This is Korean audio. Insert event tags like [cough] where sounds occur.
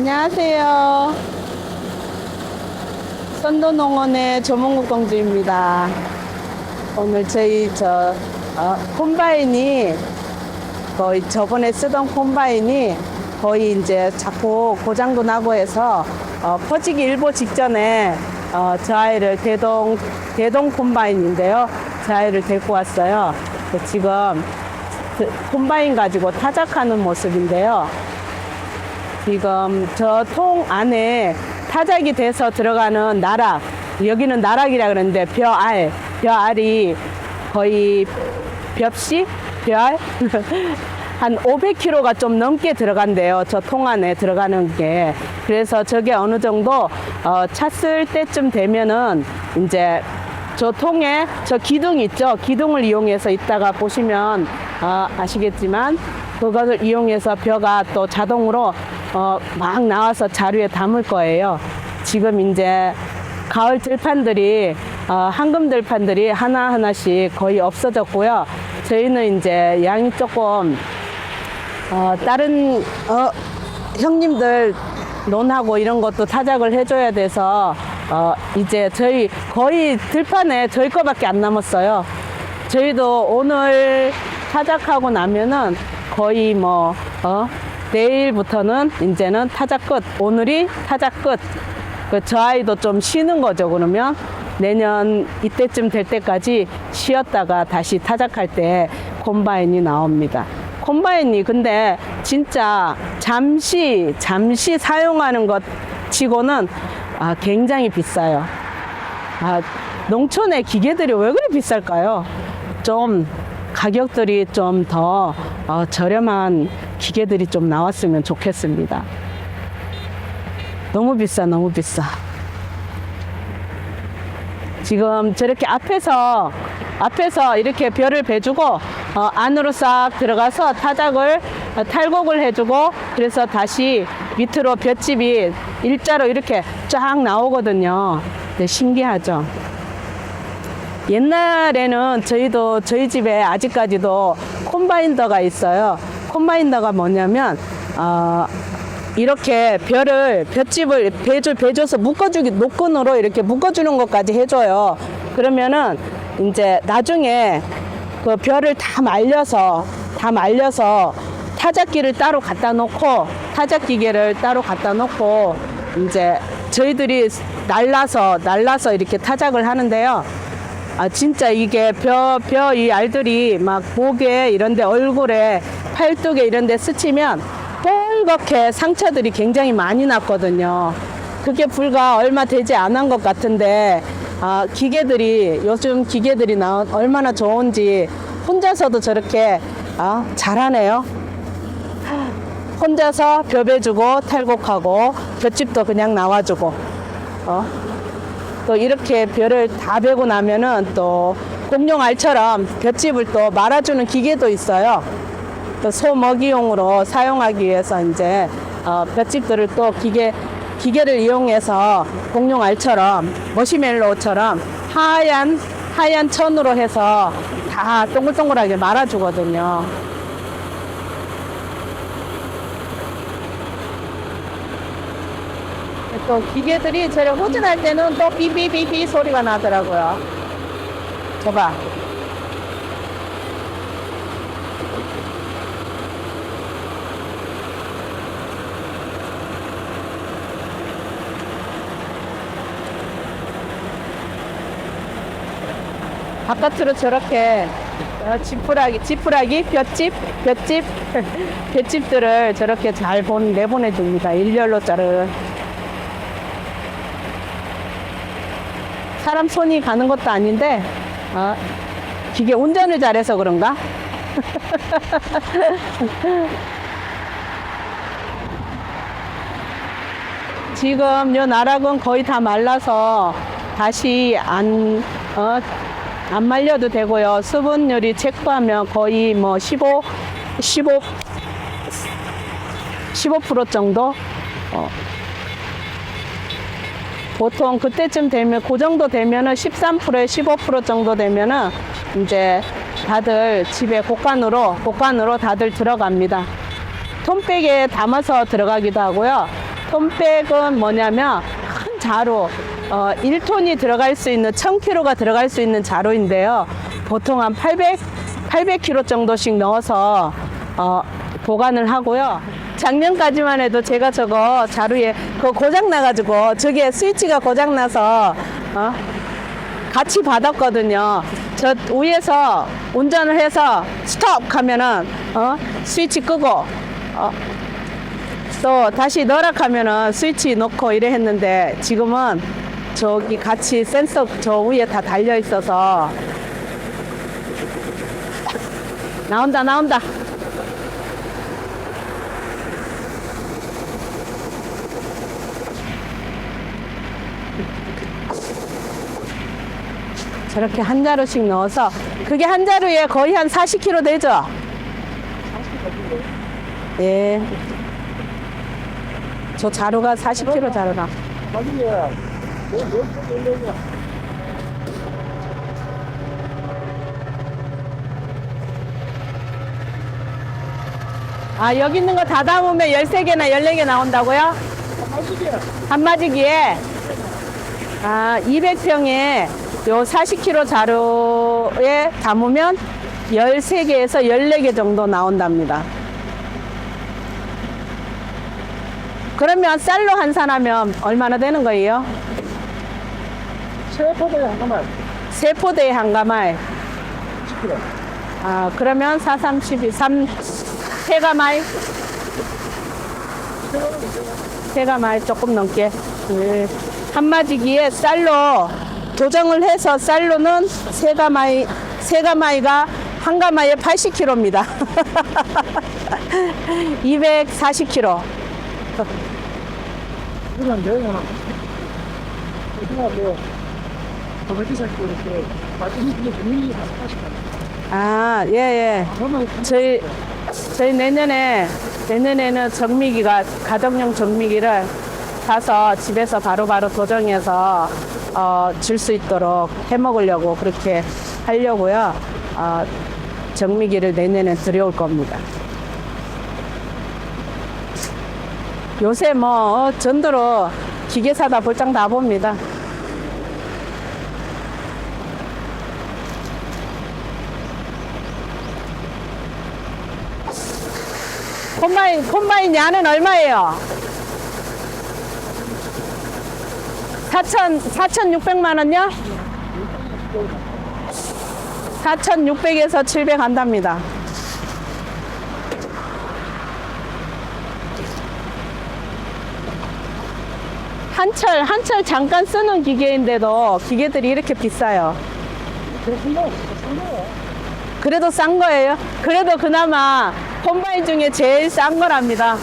안녕하세요. 선도농원의 조mon국 공주입니다. 오늘 저희 저 어, 콤바인이 거의 저번에 쓰던 콤바인이 거의 이제 자꾸 고장도 나고 해서 어, 퍼지기 일보 직전에 어, 저 아이를 대동 대동 콤바인인데요. 저 아이를 데리고 왔어요. 그래서 지금 그 콤바인 가지고 타작하는 모습인데요. 지금 저 통 안에 타작이 돼서 들어가는 나락 여기는 나락이라 그러는데 벼알 벼알이 거의 벽시? 벼알? [laughs] 한 500kg가 좀 넘게 들어간대요 저 통 안에 들어가는 게. 그래서 저게 어느 정도 어, 찼을 때쯤 되면은 이제 저 통에 저 기둥 있죠? 기둥을 이용해서 이따가 보시면 어, 아시겠지만 그것을 이용해서 벼가 또 자동으로 어, 막 나와서 자루에 담을 거예요. 지금 이제 가을 들판들이 어, 황금 들판들이 하나 하나씩 거의 없어졌고요. 저희는 이제 양이 조금 어, 다른 어, 형님들 논하고 이런 것도 타작을 해줘야 돼서 어, 이제 저희 거의 들판에 저희 거밖에 안 남았어요. 저희도 오늘 타작하고 나면은 거의 뭐 어, 내일부터는 이제는 타작 끝. 오늘이 타작 끝. 그 저 아이도 좀 쉬는 거죠. 그러면 내년 이때쯤 될 때까지 쉬었다가 다시 타작할 때 콤바인이 나옵니다. 콤바인이 근데 진짜 잠시 잠시 사용하는 것 치고는 아, 굉장히 비싸요. 아, 농촌의 기계들이 왜 그리 비쌀까요? 좀 가격들이 좀더 어, 저렴한 기계들이 좀 나왔으면 좋겠습니다. 너무 비싸, 너무 비싸. 지금 저렇게 앞에서 앞에서 이렇게 별을 베주고 어, 안으로 싹 들어가서 타작을 어, 탈곡을 해주고 그래서 다시 밑으로 볏집이 일자로 이렇게 쫙 나오거든요. 네, 신기하죠. 옛날에는 저희도 저희 집에 아직까지도 콤바인더가 있어요. 콤바인더가 뭐냐면 어, 이렇게 벼를 볏집을 배줄 배줘서 묶어주기 노끈으로 이렇게 묶어주는 것까지 해줘요. 그러면은 이제 나중에 그 벼를 다 말려서 다 말려서 타작기를 따로 갖다 놓고 타작 기계를 따로 갖다 놓고 이제 저희들이 날라서 날라서 이렇게 타작을 하는데요. 아 진짜 이게 벼 벼 이 알들이 막 목에 이런데 얼굴에 팔뚝에 이런 데 스치면 빨갛게 상처들이 굉장히 많이 났거든요. 그게 불과 얼마 되지 않은 것 같은데 아 기계들이 요즘 기계들이 나온 얼마나 좋은지 혼자서도 저렇게 아 잘하네요. 혼자서 벼베주고 탈곡하고 볏집도 그냥 나와주고 어? 또 이렇게 벼를 다 베고 나면은 또 공룡 알처럼 볏집을 또 말아주는 기계도 있어요. 또소 먹이용으로 사용하기 위해서 이제 어, 볏집들을 또 기계 기계를 이용해서 공룡 알처럼 머시멜로우처럼 하얀 하얀 천으로 해서 다 동글동글하게 말아주거든요. 또 기계들이 저를 후진할 때는 또 비비비비 소리가 나더라고요. 저봐. 바깥으로 저렇게 어, 지푸라기, 지푸라기, 볏집, 볏집, 볏집들을 저렇게 잘 본, 내보내줍니다. 일렬로 자르. 사람 손이 가는 것도 아닌데, 어, 기계 운전을 잘해서 그런가? [laughs] 지금 요 나락은 거의 다 말라서 다시 안, 어, 안 말려도 되고요. 수분율이 체크하면 거의 뭐 15, 15, 15% 정도? 어, 보통 그때쯤 되면 그 정도 되면은 13%에 15% 정도 되면은 이제 다들 집에 곡간으로 곡간으로 다들 들어갑니다. 톰백에 담아서 들어가기도 하고요. 홈백은 뭐냐면 큰 자루, 어, 1톤이 들어갈 수 있는 1000kg가 들어갈 수 있는 자루인데요. 보통 한 800, 800kg 정도씩 넣어서 어, 보관을 하고요. 작년까지만 해도 제가 저거 자루에 그 고장 나가지고 저게 스위치가 고장 나서 어? 같이 받았거든요. 저 위에서 운전을 해서 스톱 하면은 어? 스위치 끄고 어? 또 다시 넣으라 하면은 스위치 놓고 이래 했는데 지금은 저기 같이 센서 저 위에 다 달려 있어서 나온다 나온다 저렇게 한 자루씩 넣어서 그게 한 자루에 거의 한 40kg 되죠? 예. 저 자루가 40kg 자루나. 아, 여기 있는 거 다 담으면 13개나 14개 나온다고요? 한마지기에 아 200평에 요 40kg 자루에 담으면 13개에서 14개 정도 나온답니다. 그러면 쌀로 환산하면 얼마나 되는 거예요? 세 포대에 하나만 세 포대에 한 가마에 10kg. 아 그러면 4, 3, 12, 3, 세 가마에 세 가마에 조금 넘게 네. 한마디기에 쌀로 도정을 해서 쌀로는 세 가마이 세 가마이가 한 가마에 80kg입니다. 240kg. 이건 내가 생각하고 도배기 살고 이렇게 맛있는 게 분위기 하나씩 아, 예, 예. 그러면 저희 저희 내년에 내년에는 정미기가 가정용 정미기를 사서 집에서 바로바로 도정해서 어, 줄 수 있도록 해 먹으려고 그렇게 하려고요. 어, 정미기를 내년에 들여올 겁니다. 요새 뭐 어, 전도로 기계 사다 볼장 다 봅니다. 콤바인, 콤바인 야는 얼마예요? 4천, 4,600만 원요? 4,600에서 700 한답니다. 한철, 한철 잠깐 쓰는 기계인데도 기계들이 이렇게 비싸요. 그래도 싼 거예요. 그래도 그나마 콤바인 중에 제일 싼 거랍니다.